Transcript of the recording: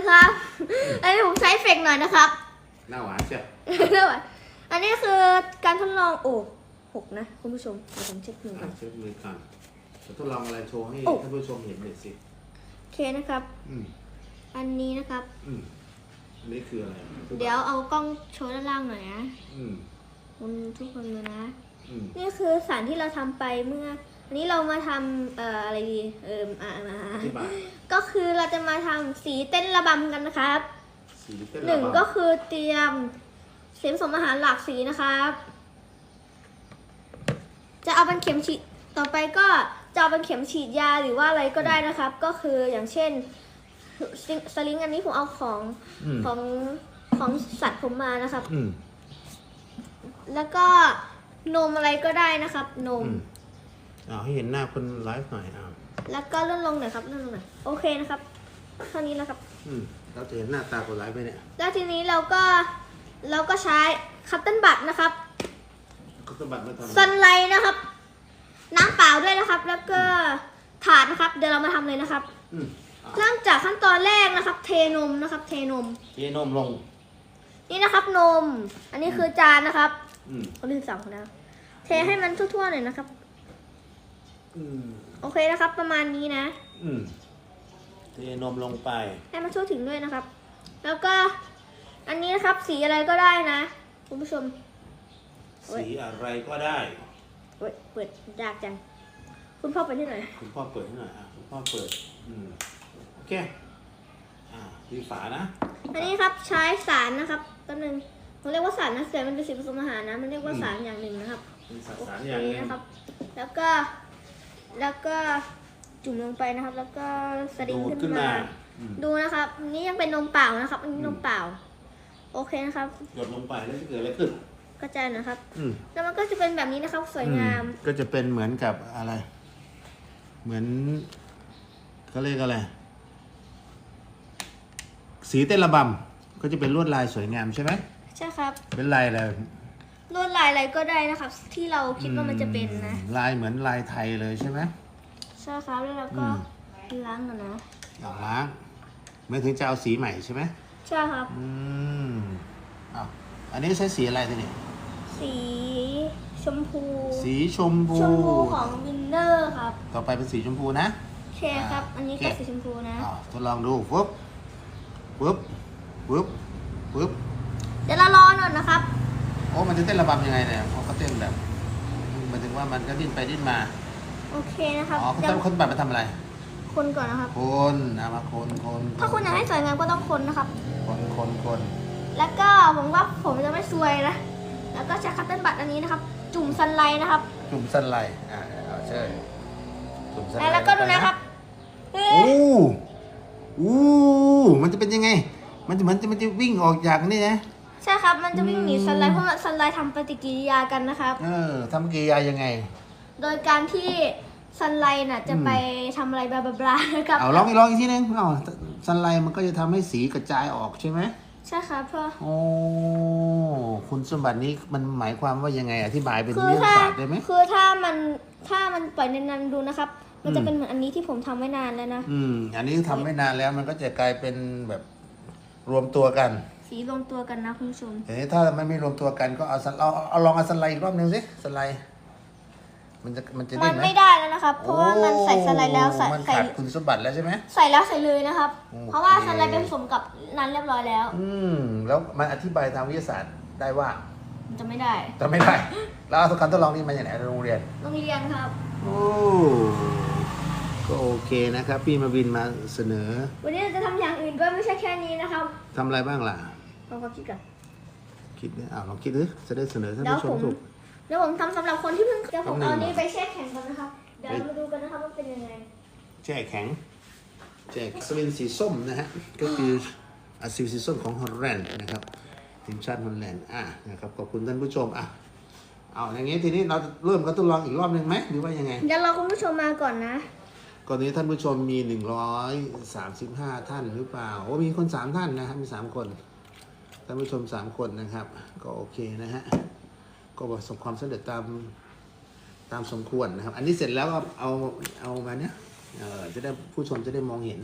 ดีครับ อันนี้ผมใช้เอฟเฟกต์หน่อยนะครับ หน้าหวานเชียวไม่ไหวอันนี้คือการทดลองโอ้หกนะคุณผู้ชมเดี๋ยวผมเช็คมือก่อะอนเช็ดมือก่อนจะทดลองอะไรโชว์ให้โอ้ท่านผู้ชมเห็นหน่อยสิโอเคนะครับอืมอันนี้นะครับอืมอันนี้คืออะไร เดี๋ยวเอากล้องโชว์ด้านล่างหน่อยนะอืมคุณทุกคนดูนะอืมนี่คือสารที่เราทำไปเมื่อ อันนี้เรามาทำเอ่ออะไรดีเอ่ออ่ามาอธิบายก็คือเราจะมาทำสีเต้นระบำกันนะครับ สีเต้นหนึ่งระบำก็คือเตรียมสีผสมอาหารหลากสีนะครับ จะเอาเป็นเข็มฉีดต่อไปก็จะเอาเป็นเข็มฉีดยาหรือว่าอะไรก็ได้นะครับ ก็คืออย่างเช่นสลิงสลิงอันนี้ผมเอาของอืมของของสัตว์ผมมานะครับ อืมแล้วก็นมอะไรก็ได้นะครับ นม อืม เอาให้เห็นหน้าคนไลฟ์หน่อยอ่าแล้วก็เลื่อนลงหน่อยครับเลื่อนลงหน่อยโอเคนะครับเท่านี้แล้วครับ อืมเราจะเห็นหน้าตาคนไลฟ์ไหมเนี่ยแล้วทีนี้เราก็เราก็ใช้คัตเติ้ลบัตนะครับก็สมบัติมาทำซันไลท์นะครับ น้ำเปล่าด้วยนะครับ แล้วก็ถาดนะครับ เดี๋ยวเรามาทำเลยนะครับ อืมอะเริ่มจากขั้นตอนแรกนะครับ เทนมนะครับ เทนม เทนมลง นี่นะครับนม อันนี้คือจานนะครับอืม คนที่สิบสามคนแล้วเทให้มันทั่วๆหน่อยนะครับ อืมโอเคนะครับ ประมาณนี้นะ อืมเทนมลงไปให้มันทั่วถึงด้วยนะครับ แล้วก็อันนี้นะครับสีอะไรก็ได้นะ คุณผู้ชม โอ้ย สีอะไรก็ได้ เว้ยเปิดยากจัง คุณพ่อไปที่ไหนอยคุณพ่อเปิดให้หน่อยอะคุณพ่อเปิด อืมโอเค อ่าดีฝานะอันนี้ครับใช้สารนะครับตัวหนึ่งผมเรียกว่าสารนะแต่มันเป็นสีผสมอาหารนะ มันเรียกว่าสารอย่างหนึ่งนะครับเป็นสโอสารเคอย่างหนึงนะครับ แล้วก็ แล้วก็จุ่มลงไปนะครับ แล้วก็สลิงดูดขึ้ขึ้นนมามา อืมดูนะครับอันนี้ยังเป็นนมเปล่านะครับ อันนี้อืมนมเปล่า โอเคนะครับ หยดลงไปแล้วจะเกิดอะไรขึ้นก็จะนะครับ อืมแล้วมันก็จะเป็นแบบนี้นะครับ สวยงาม อืก็จะเป็นเหมือนกับอะไร เหมือนเขาเรียกอะไร สีเต้นระบำก็จะเป็นลวดลายสวยงามใช่ไหม ใช่ครับ เป็นลายอะไร ลวดลายอะไรก็ได้นะครับ ที่เราคิดว่ามันจะเป็นนะอืมลายเหมือนลายไทยเลยใช่ไหม ใช่ครับแล้วเราก็อืม ล้างก่อนนะเอาล้างไม่ถึงจะเอาสีใหม่ใช่ไหมใช่ครับ อืมอ้าวอันนี้ใช้สีอะไรทีนี่สีชมพูสีชมพู ชมพูของวินเนอร์ครับต่อไปเป็นสีชมพูนะ โอเคครับ อันนี้ก็โอเค สีชมพูนะ อ้าวทดลองดูปุ๊บปุ๊บปุ๊บปุ๊บเดี๋ยวเรารอหน่อยนะครับ โอ้มันจะเต้นระบำยังไงเนี่ยเขาก็เต้นแบบหมายถึงว่ามันก็ดิ้นไปดิ้นมา โอเคนะครับอ๋อเขาเดี๋ยวจะคนบัตรมาทำอะไร คนก่อนนะครับ คนนะมาคนคนถ้าคุณอยากให้สวยงามก็ต้องคนนะครับ คนคนคนแล้วก็ผมว่าผมจะไม่ซวยนะ แล้วก็ใช้คัตเติ้ลบัตอันนี้นะครับ จุ่มซันไลท์นะครับ จุ่มสันไลอ่าเอาเชิญจุ่มสันไลแล้วก็ดูนะครับเฮ้โอ้ยโอ้มันจะเป็นยังไง มันจะมันจะมันจะวิ่งออกจากนี่นะ ใช่ครับ มันจะวิ่งหนีอืมซันไลท์เพราะว่าซันไลท์ทำปฏิกิริยากันนะครับ เออทำกิริยายังไง โดยการที่ซันไลท์น่ะจะอืมไปทำอะไรบลาบลาบลานะครับเอาลองอีกลองอีกทีนึงเอาสันไลมันก็จะทำให้สีกระจายออกใช่ไหมใช่ครับเพื่อโอ้คุณสมบัตินี้มันหมายความว่ายังไงอธิบายเป็นคือวิทยาถ้าศาสตร์ได้ไหมคือถ้ามันถ้ามันปล่อยนานๆดูนะครับ มันจะอืมเป็นเหมือนอันนี้ที่ผมทำไว้นานแล้วนะ อืม อันนี้ทำไม่นานแล้วมันก็จะกลายเป็นแบบรวมตัวกัน สีรวมตัวกันนะคุณผู้ชมแต่ถ้ามันไม่รวมตัวกันก็เอาสเอาเอาลองเอาสไลด์อีกรอบหนึงสิสไลด์มันจะมันจะมัได้นไหมไม่ได้แล้วนะครับ เพราะว่ามันใส่สไลด์แล้วใส่มันใส่ขาดคุณสมบัติแล้วใช่ไหม ใส่แล้วใส่เลยนะครับ โอเค เพราะว่าสไลด์เป็นผสมกับนั้นเรียบร้อยแล้ว อืมแล้วมันอธิบายทางวิทยาศาสตร์ได้ว่ามันจะไม่ได้จะไม่ได้ แล้วเอาการทดลองนี้มาจากไหนโรงเรียน โรงเรียนครับ โอ้ก็โอเคนะครับ พี่มาวินมาเสนอวันนี้เราจะทำอย่างอื่นด้วยไม่ใช่แค่นี้นะครับ ทำอะไรบ้างล่ะ ลองก็คิดกันคิดดิอ้าวลองคิดดิจะได้เสนอท่านเดี๋ยวผู้ชผมมถูก เดี๋ยวผมทำสำหรับคนที่เพิ่งเดี๋ยวผมทำหนึ่งเอานี้ไปแช่แข็งก่อนนะครับ เดี๋ยวเรามาดูกันนะครับว่าเป็นยังไง แช่แข็ง แช่สวินสีส้มนะฮะ ก็คืออาซิลสีส้มของฮอลแลนด์นะครับ ทีมชาติฮอลแลนด์ อะนะครับ ขอบคุณท่านผู้ชม อะ เอาอย่างงี้ทีนี้เราเริ่มการทดลองอีกรอบหนึ่งไหมหรือว่ายังไง เดี๋ยวเราคุณผู้ชมมาก่อนนะก่อนนี้ท่านผู้ชมมี 135 ท่านหรือเปล่า โอ้มีคน 3 ท่านนะครับมี 3 คนท่านผู้ชม3คนนะครับ ก็โอเคนะฮะก็ประสบความสำเร็จตามตามสมควรนะครับ อันนี้เสร็จแล้วก็เอาเอามาเนี้ยเออจะได้ผู้ชมจะได้มองเห็น